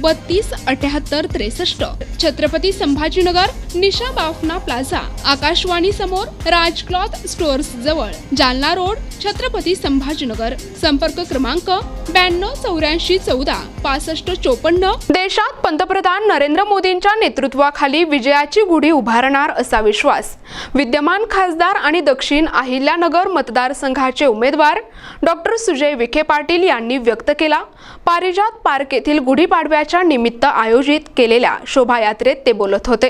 बत्तीस अठ्याहत्तर त्रेसष्ट. छत्रपती संभाजीनगर निशा बाफना प्लाझा. आकाशवाणी समोर राज क्लॉथ स्टोअर्स जवळ. जालना रोड छत्रपती संभाजीनगर. संपर्क क्रमांक ब्याण्णव चौऱ्याऐंशी चौदा पासष्ट चोपन्न. देशात पंतप्रधान नरेंद्र मोदींच्या नेतृत्वाखाली विजयाची गुढी उभारणार असा विश्वास. विद्यमान खासदार आणि दक्षिण अहिल्यानगर मतदारसंघाचे उमेदवार डॉक्टर सुजय विखे पाटील यांनी व्यक्त केला. पारिजात पार्क येथील गुढीपाडव्याच्या निमित्त आयोजित केलेल्या शोभायात्रेत ते बोलत होते.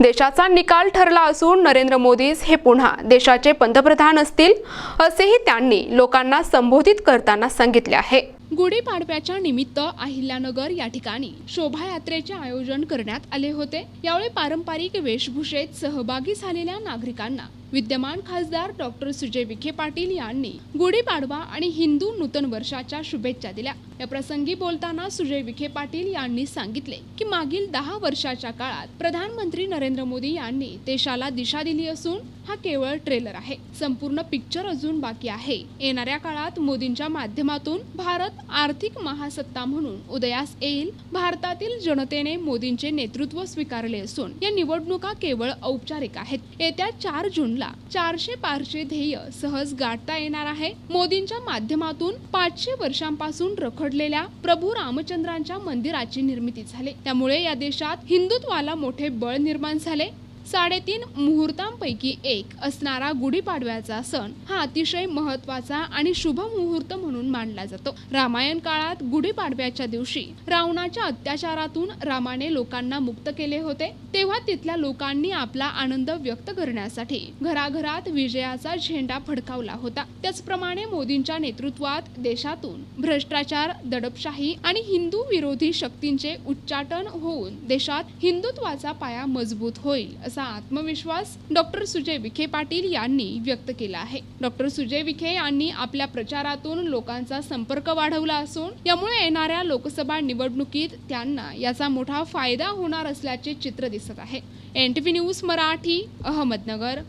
देशाचा निकाल ठरला असून नरेंद्र मोदीच हे पुन्हा देशाचे पंतप्रधान असतील असेही त्यांनी लोकांना संबोधित करताना सांगितले आहे. गुढीपाडव्याच्या निमित्त अहिल्यानगर या ठिकाणी शोभायात्रेचे आयोजन करण्यात आले होते. यावेळी पारंपरिक वेशभूषेत सहभागी झालेल्या नागरिकांना विद्यमान खासदार डॉक्टर सुजय विखे पाटील यांनी गुढीपाडवा आणि हिंदू नूतन वर्षाच्या शुभेच्छा दिल्या. या प्रसंगी बोलताना सुजय विखे पाटील यांनी सांगितले की मागील दहा वर्षाच्या काळात प्रधानमंत्री नरेंद्र मोदी यांनी देशाला दिशा दिली असून हा केवळ ट्रेलर आहे. संपूर्ण पिक्चर अजून बाकी आहे. येणाऱ्या काळात मोदींच्या माध्यमातून भारत आर्थिक महासत्ता म्हणून उदयास येईल. भारतातील जनतेने मोदींचे नेतृत्व स्वीकारले असून या निवडणुका केवळ औपचारिक आहेत. येत्या चार जूनला चारशे पारशे ध्येय सहज गाठता येणार आहे. मोदींच्या माध्यमातून पाचशे वर्षांपासून रखडलेल्या प्रभू रामचंद्रांच्या मंदिराची निर्मिती झाली. त्यामुळे या देशात हिंदुत्वाला मोठे बळ निर्माण झाले. साडेतीन मुहूर्तांपैकी एक असणारा गुढीपाडव्याचा सण हा अतिशय महत्त्वाचा आणि शुभ मुहूर्त म्हणून मानला जातो. रामायण काळात गुढीपाडव्याच्या दिवशी रावणाच्या अत्याचारातून रामाने लोकांना मुक्त केले होते. तेव्हा तिथल्या लोकांनी आपला आनंद व्यक्त करण्यासाठी घराघरात विजयाचा झेंडा फडकावला होता. त्याचप्रमाणे मोदींच्या नेतृत्वात देशातून भ्रष्टाचार दडपशाही आणि हिंदू विरोधी शक्तींचे उच्चाटन होऊन देशात हिंदुत्वाचा पाया मजबूत होईल असा आत्मविश्वास डॉक्टर सुजय विखे पाटील यांनी व्यक्त केला आहे. डॉक्टर सुजय विखे यांनी आपल्या प्रचारातून लोकांचा संपर्क वाढवला असून यामुळे येणाऱ्या लोकसभा निवडणुकीत त्यांना याचा मोठा फायदा होणार असल्याचे चित्र दिसत आहे. N T V news Marathi Ahmednagar.